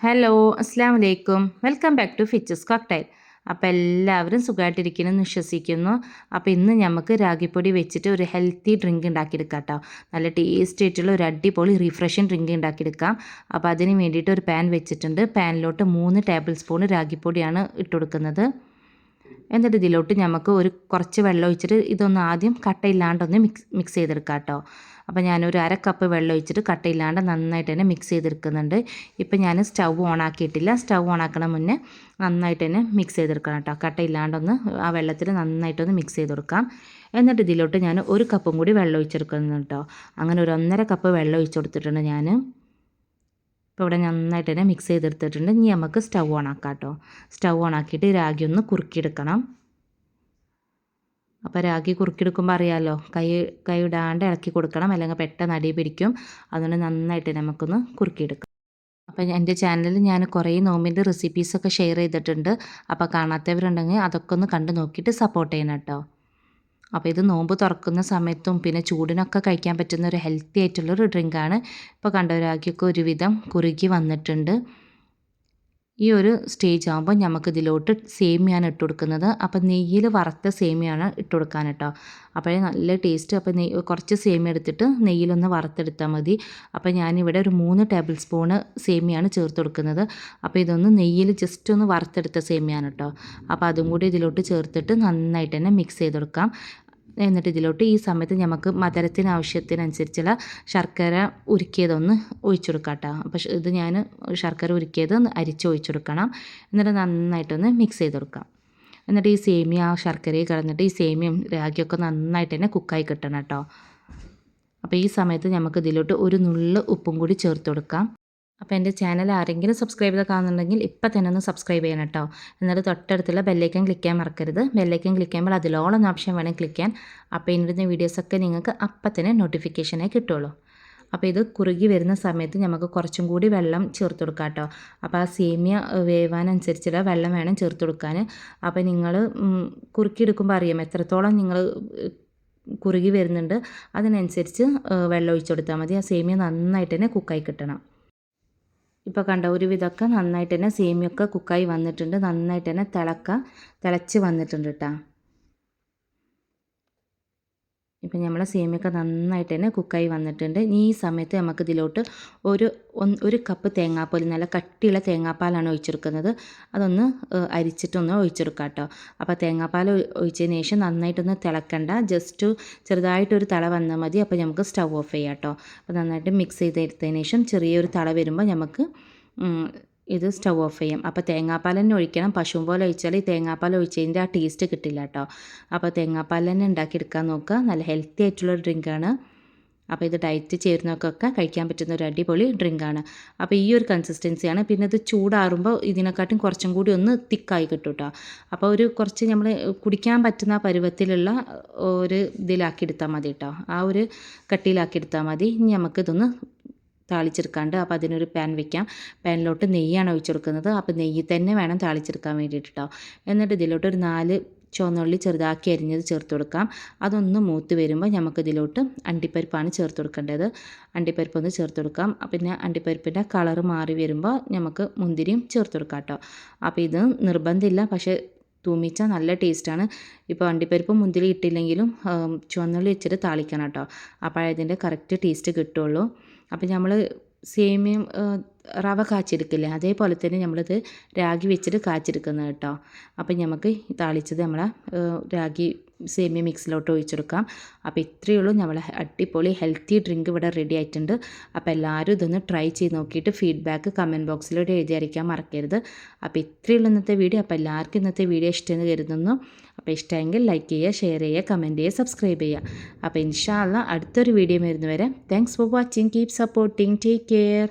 Hello അസ്സാം വലൈക്കും welcome back to fitches cocktail അപ്പോൾ എല്ലാവരും സുഖമായിട്ടിരിക്കണമെന്ന് വിശ്വസിക്കുന്നു അപ്പോൾ ഇന്ന് നമുക്ക് രാഗിപ്പൊടി വെച്ചിട്ട് ഒരു ഹെൽത്തി ഡ്രിങ്ക് ഉണ്ടാക്കിയെടുക്കാം കേട്ടോ നല്ല ടേസ്റ്റ് ആയിട്ടുള്ള ഒരു അടിപൊളി റിഫ്രഷിങ് ഡ്രിങ്ക് ഉണ്ടാക്കിയെടുക്കാം. അപ്പോൾ അതിന് വേണ്ടിയിട്ട് ഒരു പാൻ വെച്ചിട്ടുണ്ട്. പാനിലോട്ട് മൂന്ന് ടേബിൾ സ്പൂൺ രാഗിപ്പൊടിയാണ് ഇട്ട് കൊടുക്കുന്നത് എന്നിട്ട് ഇതിലോട്ട് നമുക്ക് ഒരു കുറച്ച് വെള്ളം ഒഴിച്ചിട്ട് ഇതൊന്ന് ആദ്യം കട്ടയില്ലാണ്ടൊന്ന് മിക്സ് മിക്സ് ചെയ്തെടുക്കാം കേട്ടോ അപ്പോൾ ഞാനൊരു അര കപ്പ് വെള്ളം ഒഴിച്ചിട്ട് കട്ടയില്ലാണ്ട് നന്നായിട്ട് തന്നെ മിക്സ് ചെയ്തെടുക്കുന്നുണ്ട്. ഇപ്പം ഞാൻ സ്റ്റൗ ഓൺ ആക്കിയിട്ടില്ല സ്റ്റൗ ഓൺ ആക്കണ മുന്നേ നന്നായിട്ട് തന്നെ മിക്സ് ചെയ്തെടുക്കണം കേട്ടോ കട്ടയില്ലാണ്ടൊന്ന് ആ വെള്ളത്തിൽ നന്നായിട്ടൊന്ന് മിക്സ് ചെയ്ത് കൊടുക്കാം എന്നിട്ട് ഇതിലോട്ട് ഞാൻ ഒരു കപ്പും കൂടി വെള്ളം ഒഴിച്ചെടുക്കുന്നു കേട്ടോ അങ്ങനെ ഒരു ഒന്നര കപ്പ് വെള്ളം ഒഴിച്ചു കൊടുത്തിട്ടുണ്ട് ഞാൻ ഇപ്പോൾ ഇവിടെ നന്നായിട്ട് തന്നെ മിക്സ് ചെയ്തെടുത്തിട്ടുണ്ട്. ഇനി നമുക്ക് സ്റ്റൗ ഓൺ ആക്കാം കേട്ടോ സ്റ്റൗ ഓൺ ആക്കിയിട്ട് രാഗി ഒന്ന് കുറുക്കിയെടുക്കണം. അപ്പോൾ രാഗി കുറുക്കിയെടുക്കുമ്പോൾ അറിയാമല്ലോ കൈ കൈ ഇടാണ്ട് ഇളക്കി കൊടുക്കണം. അല്ലെങ്കിൽ പെട്ടെന്ന് അടി പിടിക്കും. അതുകൊണ്ട് നന്നായിട്ട് നമുക്കൊന്ന് കുറുക്കിയെടുക്കാം. അപ്പോൾ എന്റെ ചാനലിൽ ഞാൻ കുറേ നോമ്പിന്റെ റെസിപ്പീസൊക്കെ ഷെയർ ചെയ്തിട്ടുണ്ട്. അപ്പോൾ കാണാത്തവരുണ്ടെങ്കിൽ അതൊക്കെ ഒന്ന് കണ്ടു നോക്കിയിട്ട് സപ്പോർട്ട് ചെയ്യണം കേട്ടോ. അപ്പോൾ ഇത് നോമ്പ് തുറക്കുന്ന സമയത്തും പിന്നെ ചൂടിനൊക്കെ കഴിക്കാൻ പറ്റുന്ന ഒരു ഹെൽത്തി ആയിട്ടുള്ളൊരു ഡ്രിങ്കാണ് ഇപ്പോൾ കണ്ടവരാക്കിയൊക്കെ ഒരുവിധം കുറുകി വന്നിട്ടുണ്ട്. ഈ ഒരു സ്റ്റേജ് ആകുമ്പോൾ നമുക്ക് ഇതിലോട്ട് സേമിയാണ് ഇട്ട് കൊടുക്കുന്നത് അപ്പോൾ നെയ്യിൽ വറുത്ത സേമിയാണ് ഇട്ട് കൊടുക്കാൻ കേട്ടോ അപ്പോഴേ നല്ല ടേസ്റ്റ് അപ്പോൾ നെയ്യ് കുറച്ച് സേമിയ എടുത്തിട്ട് നെയ്യിലൊന്ന് വറുത്തെടുത്താൽ മതി. അപ്പോൾ ഞാനിവിടെ ഒരു മൂന്ന് ടേബിൾ സ്പൂണ് സേമിയാണ് ചേർത്ത് കൊടുക്കുന്നത് അപ്പോൾ ഇതൊന്ന് നെയ്യിൽ ജസ്റ്റ് ഒന്ന് വറുത്തെടുത്ത സേമിയാണ് കേട്ടോ അപ്പോൾ അതും കൂടി ഇതിലോട്ട് ചേർത്തിട്ട് നന്നായിട്ട് തന്നെ മിക്സ് ചെയ്തെടുക്കാം. എന്നിട്ട് ഇതിലോട്ട് ഈ സമയത്ത് നമുക്ക് മധുരത്തിന് ആവശ്യത്തിനനുസരിച്ചുള്ള ശർക്കര ഉരുക്കിയതൊന്ന് ഒഴിച്ചു കൊടുക്കാം കേട്ടോ അപ്പോൾ ഇത് ഞാൻ ശർക്കര ഉരുക്കിയത് അരിച്ച് ഒഴിച്ചു കൊടുക്കണം എന്നിട്ട് നന്നായിട്ടൊന്ന് മിക്സ് ചെയ്ത് കൊടുക്കാം എന്നിട്ട് ഈ സേമിയ ആ ശർക്കരയിൽ കിടന്നിട്ട് ഈ സേമിയം രാഗിയൊക്കെ നന്നായിട്ട് തന്നെ കുക്കായി കിട്ടണം കേട്ടോ അപ്പോൾ ഈ സമയത്ത് നമുക്ക് ഇതിലോട്ട് ഒരു നുള്ള് ഉപ്പും കൂടി ചേർത്ത് കൊടുക്കാം. അപ്പോൾ എന്റെ ചാനൽ ആരെങ്കിലും സബ്സ്ക്രൈബ് ചെയ്ത് കാണുന്നുണ്ടെങ്കിൽ ഇപ്പം തന്നെ ഒന്ന് സബ്സ്ക്രൈബ് ചെയ്യണം കേട്ടോ എന്നിട്ട് തൊട്ടടുത്തുള്ള ബെല്ലൈക്കൻ ക്ലിക്ക് ചെയ്യാൻ മറക്കരുത്. ബെല്ലൈക്കൻ ക്ലിക്ക് ചെയ്യുമ്പോൾ അതിലോളം ഓപ്ഷൻ വേണം ക്ലിക്ക് ചെയ്യാൻ. അപ്പോൾ ഇന്നിടുന്ന വീഡിയോസൊക്കെ നിങ്ങൾക്ക് അപ്പം തന്നെ നോട്ടിഫിക്കേഷനായി കിട്ടുള്ളൂ. അപ്പോൾ ഇത് കുറുകി വരുന്ന സമയത്ത് നമുക്ക് കുറച്ചും കൂടി വെള്ളം ചേർത്ത് കൊടുക്കാം കേട്ടോ അപ്പോൾ ആ സേമിയ വേവാനനുസരിച്ചുള്ള വെള്ളം വേണം ചേർത്ത് കൊടുക്കാൻ അപ്പോൾ നിങ്ങൾ കുറുക്കിയെടുക്കുമ്പോൾ അറിയാം എത്രത്തോളം നിങ്ങൾ കുറുകി വരുന്നുണ്ട്. അതിനനുസരിച്ച് വെള്ളം ഒഴിച്ചു കൊടുത്താൽ മതി. ആ സേമിയ നന്നായിട്ട് തന്നെ കുക്കായി കിട്ടണം. ഇപ്പോൾ കണ്ട ഒരുവിധമൊക്കെ നന്നായിട്ട് തന്നെ സേമിയൊക്കെ കുക്കായി വന്നിട്ടുണ്ട്. നന്നായിട്ട് തന്നെ തിളക്ക തിളച്ച് വന്നിട്ടുണ്ട് കേട്ടോ ഇപ്പം നമ്മളെ സേമിയൊക്കെ നന്നായിട്ട് തന്നെ കുക്കായി വന്നിട്ടുണ്ട്. ഈ സമയത്ത് നമുക്ക് ഇതിലോട്ട് ഒരു ഒരു കപ്പ് തേങ്ങാപ്പാൽ നല്ല കട്ടിയുള്ള തേങ്ങാപ്പാലാണ് ഒഴിച്ചെടുക്കുന്നത്. അതൊന്ന് അരിച്ചിട്ടൊന്ന് ഒഴിച്ചെടുക്കാം കേട്ടോ അപ്പോൾ തേങ്ങാപ്പാൽ ഒഴിച്ചതിന് ശേഷം നന്നായിട്ടൊന്ന് തിളക്കണ്ട. ജസ്റ്റ് ചെറുതായിട്ടൊരു തള വന്നാൽ മതി. അപ്പോൾ നമുക്ക് സ്റ്റൗ ഓഫ് ചെയ്യാം കേട്ടോ അപ്പോൾ നന്നായിട്ട് മിക്സ് ചെയ്തെടുത്തതിന് ശേഷം ചെറിയൊരു തള വരുമ്പോൾ നമുക്ക് ഇത് സ്റ്റൗ ഓഫ് ചെയ്യാം. അപ്പോൾ തേങ്ങാപ്പാൽ തന്നെ ഒഴിക്കണം. പശുവും പോലെ ഒഴിച്ചാൽ ഈ തേങ്ങാപ്പാൽ ഒഴിച്ചതിന്റെ ആ ടേസ്റ്റ് കിട്ടില്ല കേട്ടോ അപ്പോൾ തേങ്ങാപ്പാൽ തന്നെ ഉണ്ടാക്കിയെടുക്കാൻ നോക്കുക. നല്ല ഹെൽത്തി ആയിട്ടുള്ള ഡ്രിങ്കാണ് അപ്പോൾ ഇത് ഡയറ്റ് ചേരുന്നവർക്കൊക്കെ കഴിക്കാൻ പറ്റുന്ന ഒരു അടിപൊളി ഡ്രിങ്കാണ് അപ്പോൾ ഈ ഒരു കൺസിസ്റ്റൻസിയാണ് പിന്നെ ഇത് ചൂടാറുമ്പോൾ ഇതിനെക്കാട്ടും കുറച്ചും കൂടി ഒന്ന് തിക്കായി കിട്ടും കേട്ടോ അപ്പോൾ ഒരു കുറച്ച് നമ്മൾ കുടിക്കാൻ പറ്റുന്ന പരുവത്തിലുള്ള ഒരു ഇതിലാക്കി എടുത്താൽ മതി കേട്ടോ ആ ഒരു കട്ടിയിലാക്കി എടുത്താൽ മതി. ഇനി നമുക്കിതൊന്ന് താളിച്ചെടുക്കാണ്ട് അപ്പോൾ അതിനൊരു പാൻ വെക്കാം. പാനിലോട്ട് നെയ്യാണ് ഒഴിച്ചു കൊടുക്കുന്നത് അപ്പോൾ നെയ്യ് തന്നെ വേണം താളിച്ചെടുക്കാൻ വേണ്ടിയിട്ട് കേട്ടോ എന്നിട്ട് ഇതിലോട്ട് ഒരു നാല് ചുവന്നുള്ളി ചെറുതാക്കി അരിഞ്ഞത് ചേർത്ത് കൊടുക്കാം. അതൊന്ന് മൂത്ത് വരുമ്പോൾ നമുക്ക് ഇതിലോട്ട് അണ്ടിപ്പരിപ്പാണ് ചേർത്ത് കൊടുക്കേണ്ടത്. അണ്ടിപ്പരിപ്പ് ഒന്ന് ചേർത്ത് കൊടുക്കാം. പിന്നെ അണ്ടിപ്പരിപ്പിന്റെ കളറ് മാറി വരുമ്പോൾ നമുക്ക് മുന്തിരിയും ചേർത്ത് കൊടുക്കാം കേട്ടോ അപ്പോൾ ഇത് നിർബന്ധമില്ല. പക്ഷേ തൂമിച്ച നല്ല ടേസ്റ്റാണ്. ഇപ്പോൾ അണ്ടിപ്പരിപ്പ് മുന്തിരി ഇട്ടില്ലെങ്കിലും ചുവന്നുള്ളി വെച്ചിട്ട് താളിക്കണം കേട്ടോ. അപ്പോൾ അതിന്റെ കറക്റ്റ് ടേസ്റ്റ് കിട്ടുള്ളൂ. അപ്പോൾ നമ്മൾ സേമിയം റവ കാച്ചെടുക്കില്ലേ അതേപോലെ തന്നെ നമ്മളിത് രാഗി വെച്ചിട്ട് കാച്ചെടുക്കുന്നത് കേട്ടോ. അപ്പം നമുക്ക് താളിച്ചത് നമ്മളെ രാഗി സേമിയ മിക്സിലോട്ട് ഒഴിച്ചെടുക്കാം. അപ്പോൾ ഇത്രയേ ഉള്ളൂ. നമ്മളെ അടിപൊളി ഹെൽത്തി ഡ്രിങ്ക് ഇവിടെ റെഡി ആയിട്ടുണ്ട്. അപ്പോൾ എല്ലാവരും ഇതൊന്ന് ട്രൈ ചെയ്ത് നോക്കിയിട്ട് ഫീഡ്ബാക്ക് കമന്റ് ബോക്സിലൂടെ എഴുതി അറിയിക്കാൻ മറക്കരുത്. അപ്പോൾ ഇത്രയേ ഉള്ളൂ ഇന്നത്തെ വീഡിയോ. അപ്പോൾ എല്ലാവർക്കും ഇന്നത്തെ വീഡിയോ ഇഷ്ടമെന്ന് കരുതുന്നു. അപ്പോൾ ഇഷ്ടമെങ്കിൽ ലൈക്ക് ചെയ്യുക ഷെയർ ചെയ്യുക കമന്റ് ചെയ്യുക സബ്സ്ക്രൈബ് ചെയ്യുക. അപ്പോൾ ഇൻഷാല്ല അടുത്തൊരു വീഡിയോ വരുന്നവരെ. Thanks for watching keep supporting take care